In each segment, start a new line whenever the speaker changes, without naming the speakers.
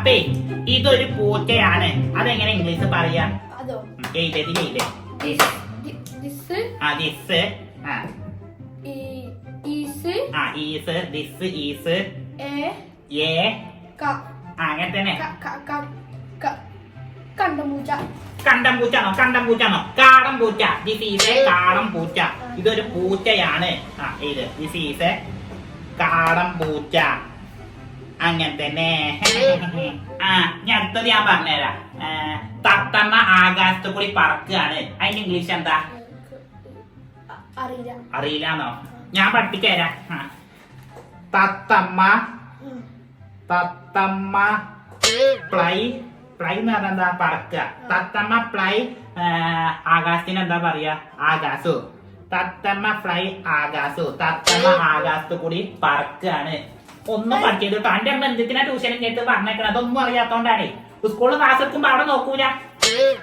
അപ്പേ ഇതൊരു പൂച്ചയാണ്. അതെങ്ങനെ ഇംഗ്ലീഷ് പറയാ?
അതോ?
എഴുതി
ദിസ്
ആ this uh.
Is
uh is this is
a
a
ക
ആ അങ്ങനെ തന്നെ. കാടം പൂച്ച ദിസ് ഈസ് കാടം പൂച്ച ഇതൊരു പൂച്ചയാണ്. ആ ഇത് ദിസ് ഈസ് കാടം പൂച്ച അങ്ങനെ തന്നെ ആ ഞാൻ അടുത്തത് ഞാൻ പറഞ്ഞുതരാം. തത്തമ്മ ആകാശത്ത് കൂടി പറക്കുകയാണ്. അതിന്റെ ഇംഗ്ലീഷ് എന്താ? അറിയില്ലാന്നോ? ഞാൻ പഠിപ്പിച്ചു തരാം. ആ. തത്തമ്മ. തത്തമ്മ പ്ലൈ പ്ലൈ എന്ന് പറഞ്ഞാൽ എന്താ? പറക്കുക. തത്തമ്മ പ്ലൈ ആകാശത്തിന് എന്താ പറയാ ആകാശു. തത്തമ്മ ഫ്ലൈ ആകാശു. തത്തമ്മ ആകാശത്ത് കൂടി പറക്കുകയാണ്. ഒന്നും പഠിച്ചത് കേട്ടോ. എന്റെ അമ്മ എന്തിനാ ട്യൂഷൻ കേട്ട് പറഞ്ഞേക്കണം? അതൊന്നും അറിയാത്തോണ്ടാണേ. സ്കൂളിൽ ക്ലാസ് എടുക്കുമ്പോ അവിടെ നോക്കൂല.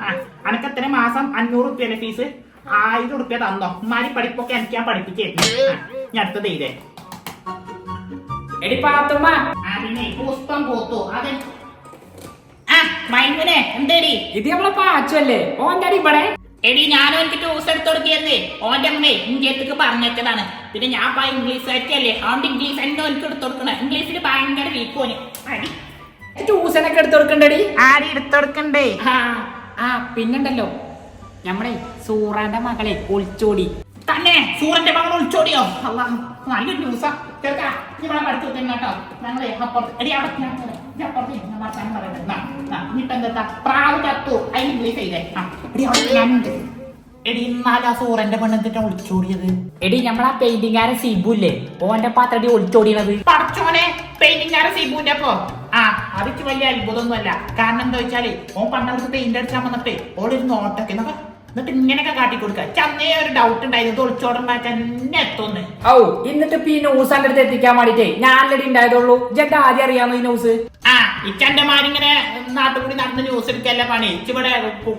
ആ, അനക്ക് എത്ര മാസം? അഞ്ഞൂറ് റുപ്യല്ലേ ഫീസ് ആയിരം റുപ്യ തന്നോ? ഉമ്മാരി പഠിപ്പൊക്കെ എനിക്ക് ഞാൻ പഠിപ്പിക്കേ ഞാൻ അടുത്തത് ചെയ്തേ
എടി പാത്തുമ്മ.
അതിനെ പുഷ്പം പോത്തു. അത്. ആ മൈമുനെ എന്തേടി?
ഇത് നമ്മളെ പാച്ചല്ലേ ഓ എന്താടി ഇവിടെ?
എടി ഞാനും എനിക്ക് ട്യൂഷൻ എടുത്ത് കൊടുക്കിയിരുന്നേ ഓന്റെ അമ്മേ ഇന്ത്യത്തേക്ക് പറഞ്ഞതാണ് പിന്നെ ഞാൻ ഇപ്പൊ ഇംഗ്ലീഷ് ആയിട്ടല്ലേ അതുകൊണ്ട് ഇംഗ്ലീഷ് എന്നെ എനിക്ക് എടുത്ത് കൊടുക്കണം. ഇംഗ്ലീഷിൽ ഭയങ്കര വീക്കോന് അടി.
ട്യൂഷനൊക്കെ എടുത്തു കൊടുക്കണ്ടടി?
ആടി എടുത്തു കൊടുക്കണ്ടേ?
ആ ആ പിന്നുണ്ടല്ലോ. നമ്മളെ സൂറാന്റെ മകളെ ഒളിച്ചോടി.
തന്നെ സൂറന്റെ മകൾ ഒളിച്ചോടിയോ? അല്ല നല്ലൊരു ന്യൂസാ കേൾക്കാ ഇവിടെ പഠിച്ചു തന്നെ കേട്ടോ. ഞങ്ങളെ അപ്പുറത്ത് എടി അവിടെ ഞാൻ ഇരി. ഞാൻ വർത്താനം നാ, ഇനിയിപ്പോ എന്താ പ്രാവ് ചത്തു അതിന് ഇംഗ്ലീഷ് ചെയ്തേ ആ, എടി അവിടെ ഞാനുണ്ട് എടി ഇന്നാലാ സൂറന്റെ പെണ്ണെന്തിട്ടാ ഒളിച്ചോടിയത്?
എടി നമ്മളാ പെയിന്റിങ്ങാരൻ സിബുല്ലേ? ഓന്റെ പാത്രടി ഒളിച്ചോടിയത്
പടച്ചോനെ പെയിന്റിംഗാരെ സീബുവിന്റെ അപ്പൊ? ആ അതിക്ക് വലിയ അത്ഭുതമൊന്നുമല്ല. കാരണം എന്താ വെച്ചാൽ ഓൻ പണ്ടവർക്ക് പെയിന്റ് അടിച്ചാൽ വന്നിട്ടേ ഓളൊരു നോട്ടൊക്കെ എന്നൊക്കെ എന്നിട്ട് ഇങ്ങനെയൊക്കെ കാട്ടി കൊടുക്കുക ചന്നേ ഒരു ഡൗട്ട് ഉണ്ടായിരുന്നു. ഒളിച്ചോടുണ്ടാക്കാൻ എന്നെ എത്തുന്നു
ഔ എന്നിട്ട് ഈ ന്യൂസ് എന്റെ അടുത്ത് എത്തിക്കാൻ വേണ്ടിട്ടേ ഞാനല്ലടി ഉണ്ടായതുള്ളൂ. ജെന്റെ ആദ്യം അറിയാമോ ഈ ന്യൂസ്
ആ ഇച്ചന്റെ മാരിങ്ങനെ നാട്ടുകൂടി നടന്ന് ന്യൂസ് എടുക്കല്ല പണി. ഇച്ചിവിടെ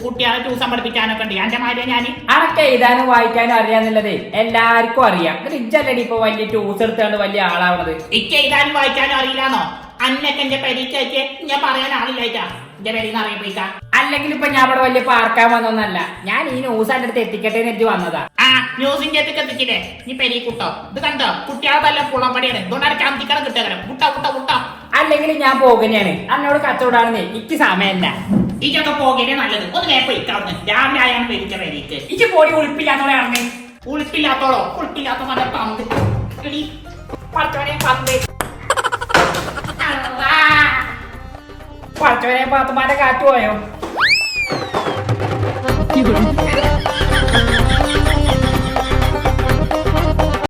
കുട്ടികളെ ട്യൂഷൻ പഠിപ്പിക്കാനൊക്കെ ഉണ്ട്. എന്റെ മാരിയ ഞാൻ
അതൊക്കെ എഴുതാനും വായിക്കാനും അറിയാന്നുള്ളതേ എല്ലാവർക്കും അറിയാം. എന്നിട്ട് ഇജ്ജല്ലടി ഇപ്പൊ വലിയ ട്യൂസ് എടുത്താണ് വലിയ ആളാവണത്.
ഇച്ച എഴുതാനും വായിക്കാനും അറിയില്ലാന്നോ? അന്നൊക്കെ എന്റെ പരീക്ഷ ഞാൻ പറയാൻ ആളില്ലായിട്ടാ. എന്റെ പേരിന്ന് അറിയപ്പോയിക്കാ
അല്ലെങ്കിൽ ഇപ്പൊ ഞാൻ ഇവിടെ വലിയ പാർക്കാൻ വന്നൊന്നല്ല. ഞാൻ ഈ ന്യൂസ് എന്റെ അടുത്ത് എത്തിക്കട്ടെ എന്ന് വന്നതാ.
ആ ന്യൂസിന്റെ അടുത്ത് എത്തിച്ചില്ലേ നീ പെരി കുട്ടോ. ഇത് കണ്ടോ? കുട്ടികളെ നല്ല പുളമ്പടിയാണ് ഇതുകൊണ്ടാണ് ചന്തിക്കണം കിട്ടുക കുട്ട കുട്ട കുട്ട.
അല്ലെങ്കിൽ ഞാൻ പോകുന്നതാണ് അന്നോട് കച്ചവടാണെന്നേ. എനിക്ക് സമയമല്ല.
ഇതൊക്കെ പോകേനെ നല്ലത്. ഒന്ന് വേപ്പ ഇക്കാവുന്ന രാവിലെ ആയാണ് പേരിച്ച പേരിക്ക്
ഇച്ച് പോടി അറിഞ്ഞേ
ഉളുപ്പില്ലാത്തോളോ? ഉളുപ്പില്ലാത്ത നല്ല പന്ത്. പടച്ചോനെ പന്ത്. അള്ളാ.
പടച്ചവനെ പാത്തുമാന്റെ Thank you.